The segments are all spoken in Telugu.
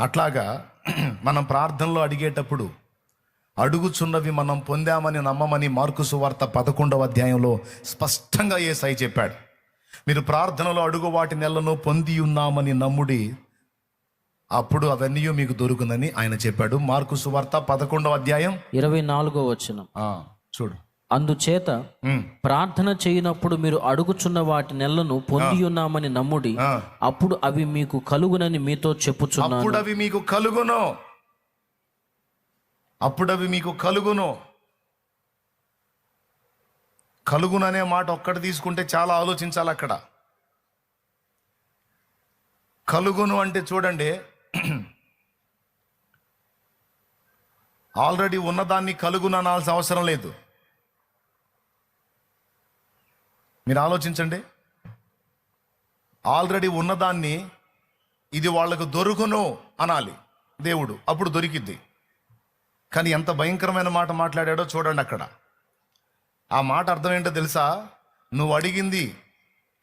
అట్లాగా మనం ప్రార్థనలో అడిగేటప్పుడు అడుగుచున్నవి మనం పొందామని నమ్మమని మార్కు సువార్త పదకొండవ అధ్యాయంలో స్పష్టంగా ఏసై చెప్పాడు. మీరు ప్రార్థనలో అడుగు వాటి నెలను పొంది ఉన్నామని నమ్ముడి అప్పుడు అవన్నీ మీకు దొరుకునని ఆయన చెప్పాడు. మార్కు సువార్త పదకొండవ అధ్యాయం ఇరవై నాలుగో వచనం. ఆ, చూడు. అందుచేత ప్రార్థన చేయనప్పుడు మీరు అడుగుచున్న వాటి నెలను పొంది ఉన్నామని నమ్ముడి. అప్పుడు అవి మీకు కలుగునని మీతో చెప్పుచున్నాను. అప్పుడు అవి మీకు కలుగును. అప్పుడు అవి మీకు కలుగును. కలుగును అనే మాట ఒక్కటి తీసుకుంటే చాలా ఆలోచించాలి అక్కడ. కలుగును అంటే చూడండి ఆల్రెడీ ఉన్నదాన్ని కలుగును అనాల్సిన అవసరం లేదు. మీరు ఆలోచించండి. ఆల్రెడీ ఉన్నదాన్ని ఇది వాళ్ళకు దొరుకును అనాలి. దేవుడు అప్పుడు దొరికిద్ది. కానీ ఎంత భయంకరమైన మాట మాట్లాడాడో చూడండి అక్కడ. ఆ మాట అర్థం ఏంటో తెలుసా? నువ్వు అడిగింది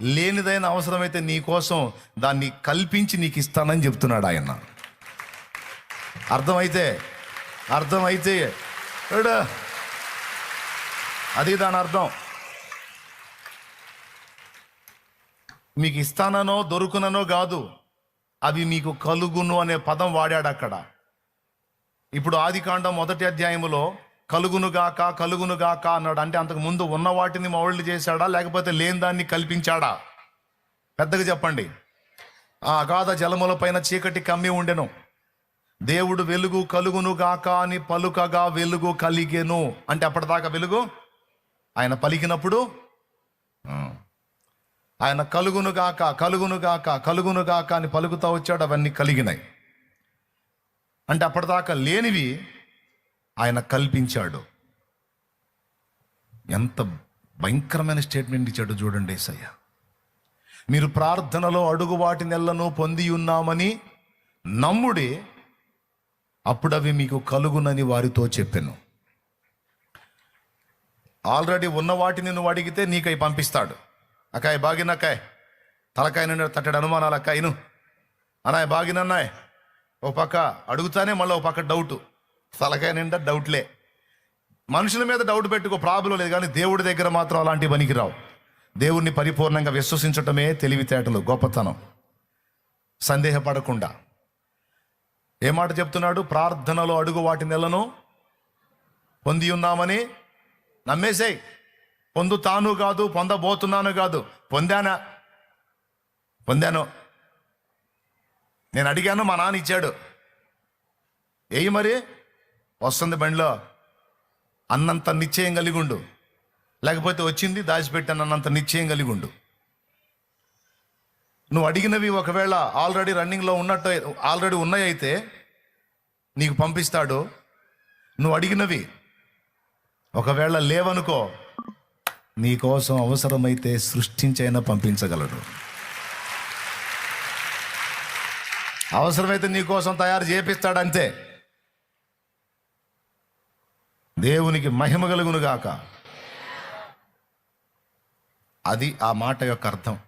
లేనిదైన అవసరమైతే నీ కోసం దాన్ని కల్పించి నీకు ఇస్తానని చెప్తున్నాడు ఆయన. అర్థమైతే అర్థమైతే ఏడా? అది దాని అర్థం. మీకు ఇస్తాననో దొరుకుననో కాదు. అవి మీకు కలుగును అనే పదం వాడాడు అక్కడ. ఇప్పుడు ఆది కాండం మొదటి అధ్యాయములో కలుగునుగాక కలుగునుగాక అన్నాడు. అంటే అంతకు ముందు ఉన్న వాటిని మౌళ్ళు చేశాడా లేకపోతే లేని దాన్ని కల్పించాడా? పెద్దగా చెప్పండి. ఆ అగాధ జలముల పైన చీకటి కమ్మి ఉండెను. దేవుడు వెలుగు కలుగునుగాక అని పలుకగా వెలుగు కలిగెను. అంటే అప్పటిదాకా వెలుగు? ఆయన పలికినప్పుడు? ఆయన కలుగునుగాక కలుగునుగాక కలుగునుగాక అని పలుకుతా వచ్చాడు అవన్నీ కలిగినాయి. అంటే అప్పటిదాకా లేనివి ఆయన కల్పించాడు. ఎంత భయంకరమైన స్టేట్మెంట్ ఇచ్చాడు చూడండి ఏసయ్య. మీరు ప్రార్థనలో అడుగు వాటి నెలను పొంది ఉన్నామని నమ్ముడి అప్పుడు అవి మీకు కలుగునని వారితో చెప్పాను. ఆల్రెడీ ఉన్న వాటిని నువ్వు అడిగితే నీకై పంపిస్తాడు. అక్కాయ్ బాగినక్కాయ్ తలకాయ నుండి తట్టడు అనుమానాలు అక్కాయను అనాయ్ బాగినన్నాయ్ ఓ పక్క అడుగుతానే మళ్ళీ ఓ పక్క డౌట్. తలకాయ నిండా డౌట్లే. మనుషుల మీద డౌట్ పెట్టుకో ప్రాబ్లం లేదు. కానీ దేవుడి దగ్గర మాత్రం అలాంటి పనికిరావు. దేవుణ్ణి పరిపూర్ణంగా విశ్వసించటమే తెలివితేటలు గొప్పతనం. సందేహపడకుండా. ఏ మాట చెప్తున్నాడు? ప్రార్థనలో అడుగు వాటి నెలను పొంది ఉన్నామని నమ్మేసేయ్. పొందుతాను కాదు పొందబోతున్నాను కాదు. పొందానా? పొందాను. నేను అడిగాను మా నాన్న ఇచ్చాడు. ఏయి మరి వస్తుంది బండిలో. అన్నంత నిశ్చయం కలిగి ఉండు. లేకపోతే వచ్చింది దాచిపెట్టాను అన్నంత నిశ్చయం కలిగి ఉండు. నువ్వు అడిగినవి ఒకవేళ ఆల్రెడీ రన్నింగ్లో ఉన్నట్టు ఆల్రెడీ ఉన్నాయి అయితే నీకు పంపిస్తాడు. నువ్వు అడిగినవి ఒకవేళ లేవనుకో నీకోసం అవసరమైతే సృష్టించైనా పంపించగలడు అవసరమైతే నీకోసం తయారు చేపిస్తాడంతే. దేవునికి మహిమ కలుగునుగాక. అది ఆ మాట యొక్క అర్థం.